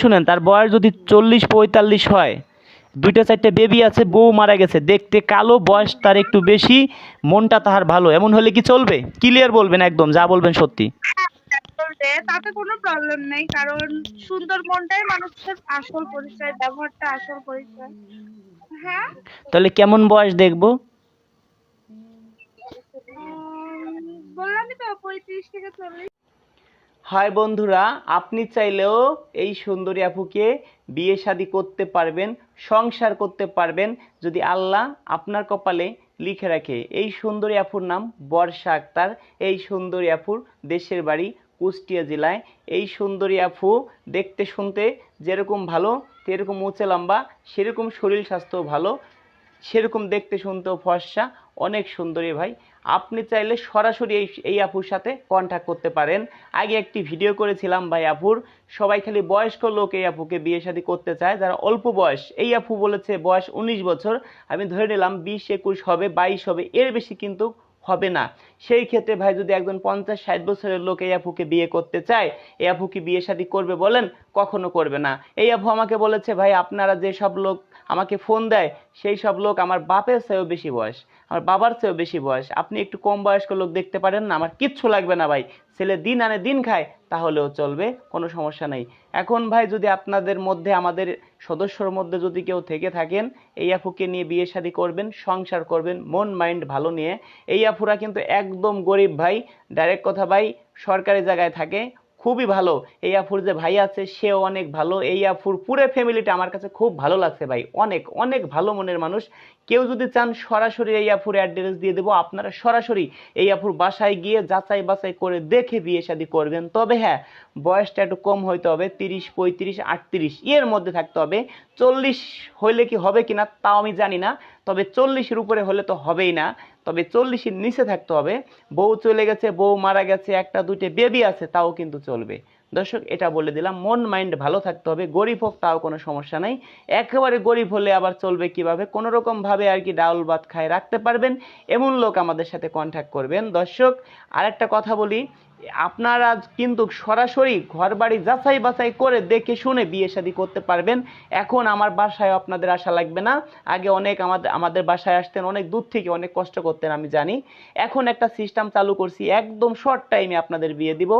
শুনেন তার বয়স যদি চল্লিশ পঁয়তাল্লিশ হয় দুইটা চারটে বেবি আছে বউ মারা গেছে দেখতে কালো বয়স তার একটু বেশি মনটা তাহার ভালো। এমন হলে কি চলবে? ক্লিয়ার বলবেন একদম যা বলবেন সত্যি। তাতে কোনো প্রবলেম নেই কারণ সুন্দর মনটাই মানুষের আসল পরিচয় ব্যবহারটা আসল পরিচয়। হ্যাঁ? তাহলে কেমন বয়স দেখব? বললামই তো পঁয়ত্রিশ থেকে চল্লিশ। হাই বন্ধুরা, আপনি চাইলেও এই সুন্দরী আপুকে বিয়ে শাদী করতে পারবেন, সংসার করতে পারবেন, যদি আল্লাহ আপনার কপালে লিখে রাখে। এই সুন্দরী আপুর নাম বর্ষা আক্তার। এই সুন্দরী আপুর দেশের বাড়ি কুষ্টিয়া জেলায়। এই সুন্দরী আপু দেখতে শুনতে যেরকম ভালো সেরকম উঁচে লম্বা, সেরকম শরীর স্বাস্থ্য ভালো, সেরকম দেখতে শুনতেও ফর্সা, অনেক সুন্দরী ভাই। আপনি চাইলে সরাসরি এই এই আপুর সাথে কন্ট্যাক্ট করতে পারেন। আগে একটি ভিডিও করেছিলাম ভাই আপুর। সবাই খালি বয়স্ক লোক এই আপুকে বিয়ে শাদী করতে চায়, যারা অল্প বয়স। এই আপু বলেছে, বয়স উনিশ বছর। আমি ধরে নিলাম বিশ, একুশ হবে, বাইশ হবে, এর বেশি কিন্তু হবে না। সেই ক্ষেত্রে ভাই যদি একজন পঞ্চাশ, ষাট বছরের লোক এই আপুকে বিয়ে করতে চায়, এই আপু কি বিয়ে শাদী করবে বলেন, কখনো করবে না। এই আপু আমাকে বলেছে, ভাই, আপনারা যে সব লোক আমাকে ফোন দেয়, সেই সব লোক আমার বাপের চেয়েও বেশি বয়স। আমার বাবার চেয়েও বেশি বয়স। আপনি একটু কম বয়স্ক লোক দেখতে পারেন না? আমার কিচ্ছু লাগবে না ভাই। ছেলে দিন আনে দিন খায়, তাহলেও চলবে, কোনো সমস্যা নেই। এখন ভাই যদি আপনাদের মধ্যে, আমাদের সদস্যর মধ্যে যদি কেউ থেকে থাকেন, এই আফুকে নিয়ে বিয়ে শাদী করবেন, সংসার করবেন, মন, মাইন্ড ভালো নিয়ে, এই আফুরা কিন্তু একদম গরিব ভাই। ডাইরেক্ট কথা ভাই, সরকারি জায়গায় থাকে খুবই ভালো। এই আফুর যে ভাই আছে, সেও অনেক ভালো। এই আফুর পুরো ফ্যামিলিটা আমার কাছে খুব ভালো লাগছে ভাই। অনেক অনেক ভালো মনের মানুষ। কেউ যদি চান সরাসরি এই আফুর অ্যাড্রেস দিয়ে দেবো, আপনারা সরাসরি এই আফুর বাসায় গিয়ে যাচাই বাছাই করে দেখে বিয়ে শাদী করবেন। তবে হ্যাঁ বয়সটা একটু কম হইতে হবে, তিরিশ, পঁয়ত্রিশ, আটত্রিশ। এর মধ্যে থাকতে হবে। চল্লিশ হইলে কি হবে কিনা, তাও আমি জানি না। তবে চল্লিশের উপরে হলে তো হবেই না। তবে চল্লিশের নিচে থাকতে হবে। বউ চলে গেছে, বউ মারা গেছে, একটা, দুইটা বেবি আছে, তাও কিন্তু চলবে। দর্শক, এটা বলে দিলাম, মন মাইন্ড ভালো থাকতে হবে, গরিব হোক তাও কোনো সমস্যা নাই। একেবারে গরিব হলে আবার চলবে কীভাবে? কোনোরকমভাবে রকম আর কি ডাউল ভাত খায় রাখতে পারবেন, এমন লোক আমাদের সাথে কন্ট্যাক্ট করবেন। দর্শক, আরেকটা কথা বলি আপনারা কিন্তু সরাসরি ঘর বাড়ি যাচাই বাছাই করে দেখে শুনে বিয়ে শাদী করতে পারবেন। এখন আমার বাসায় আপনাদের আসা লাগবে না। আগে অনেক আমাদের আমাদের বাসায় আসতেন, অনেক দূর থেকে অনেক কষ্ট করতেন, আমি জানি। এখন একটা সিস্টেম চালু করছি, একদম শর্ট টাইমে আপনাদের বিয়ে দিব।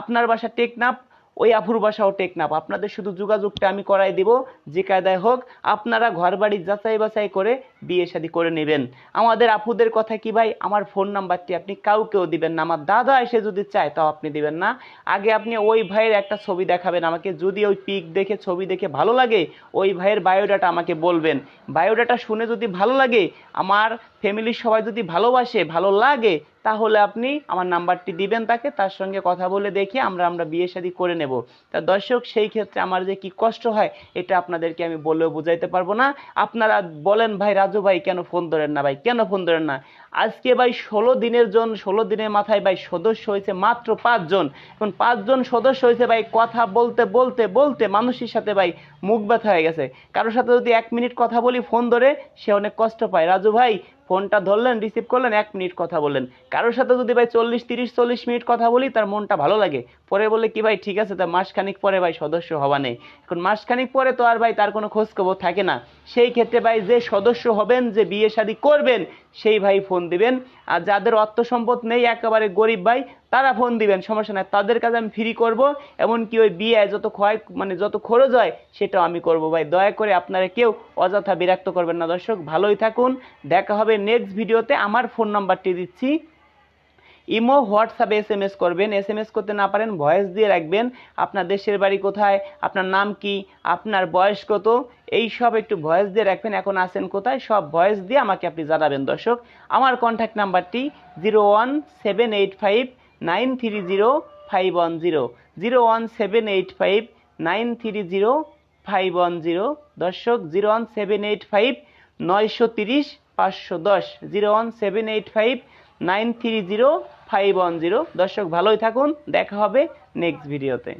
আপনার বাসা টেকনাফ ওই আফুর বাসাও টেকনাফ আপনাদের শুধু যোগাযোগটা আমি করাই দিব, যে কায়দায় হোক আপনারা ঘর বাড়ি যাচাই বাছাই করে বিয়ে শাদী করে নেবেন। আমাদের আপুদের কথা কি ভাই? আমার ফোন নাম্বারটি আপনি কাউকেও দিবেন না। আমার দাদা এসে যদি চায় তাও আপনি দিবেন না। আগে আপনি ওই ভাইয়ের একটা ছবি দেখাবেন আমাকে। যদি ওই পিক দেখে, ছবি দেখে ভালো লাগে, ওই ভাইয়ের বায়োডাটা আমাকে বলবেন। বায়োডাটা শুনে যদি ভালো লাগে, আমার ফ্যামিলির সবাই যদি ভালোবাসে, ভালো লাগে তাহলে আপনি আমার নাম্বারটি দিবেন তাকে, তার সঙ্গে কথা বলে দেখি আমরা আমরা বিয়ে শাদী করে নেব। তা দর্শক, সেই ক্ষেত্রে আমার যে কি কষ্ট হয়, এটা আপনাদেরকে আমি বলেও বুঝাইতে পারব না। আপনারা বলেন, ভাই রাজু ভাই, কেন ফোন ধরেন না ভাই? কেন ফোন ধরেন না? আজকে ভাই ষোলো দিনের জন, ষোলো দিনের মাথায় ভাই সদস্য হয়েছে মাত্র পাঁচজন এখন পাঁচজন সদস্য হয়েছে ভাই, কথা বলতে বলতে বলতে মানুষের সাথে ভাই মুখ ব্যথা হয়ে গেছে। কারোর সাথে যদি এক মিনিট কথা বলি, ফোন ধরে, সে অনেক কষ্ট পায়। রাজু ভাই ফোনটা ধরলেন রিসিভ করলেন, এক মিনিট কথা বললেন। কারোর সাথে যদি ভাই চল্লিশ, তিরিশ, চল্লিশ মিনিট কথা বলি, তার মনটা ভালো লাগে। পরে বলে কি ভাই, ঠিক আছে, তা মাসখানিক পরে ভাই সদস্য হওয়া নেই। এখন মাসখানিক পরে তো আর ভাই তার কোনো খোঁজখবর থাকে না। সেই ক্ষেত্রে ভাই যে সদস্য হবেন, যে বিয়ে শাদী করবেন, সেই ভাই ফোন দিবেন। আর যাদের অর্থ সম্পদ নেই, একেবারে গরিব ভাই তারা ফোন দিবেন, সমস্যা নাই। তাদের কাছে আমি ফ্রি করব, এমনকি ওই বিয়ে যত ক্ষয় মানে যত খরচ হয়, সেটাও আমি করব ভাই। দয়া করে আপনারা কেউ অযথা বিরক্ত করবেন না দর্শক। ভালোই থাকুন। দেখা হবে নেক্সট ভিডিওতে আমার ফোন নাম্বারটি দিচ্ছি। ইমো, হোয়াটসঅ্যাপে, এস এম এস করবেন। এস এম এস করতে না পারেন, ভয়েস দিয়ে রাখবেন। আপনার দেশের বাড়ি কোথায়, আপনার নাম কি, আপনার বয়স কত, এই সব একটু ভয়েস দিয়ে রাখবেন। এখন আছেন কোথায়, সব ভয়েস দিয়ে আমাকে আপনি জানাবেন দর্শক। আমার কন্ট্যাক্ট নাম্বারটি zero one seven eight five nine three zero five one zero zero one seven eight five, nine three zero five one zero. দর্শক, zero one seven eight five, নয়শো তিরিশ, পাঁচশো দশ, zero one seven eight five, nine three zero five one zero. দর্শক, ভালোই থাকুন, দেখা হবে নেক্সট ভিডিওতে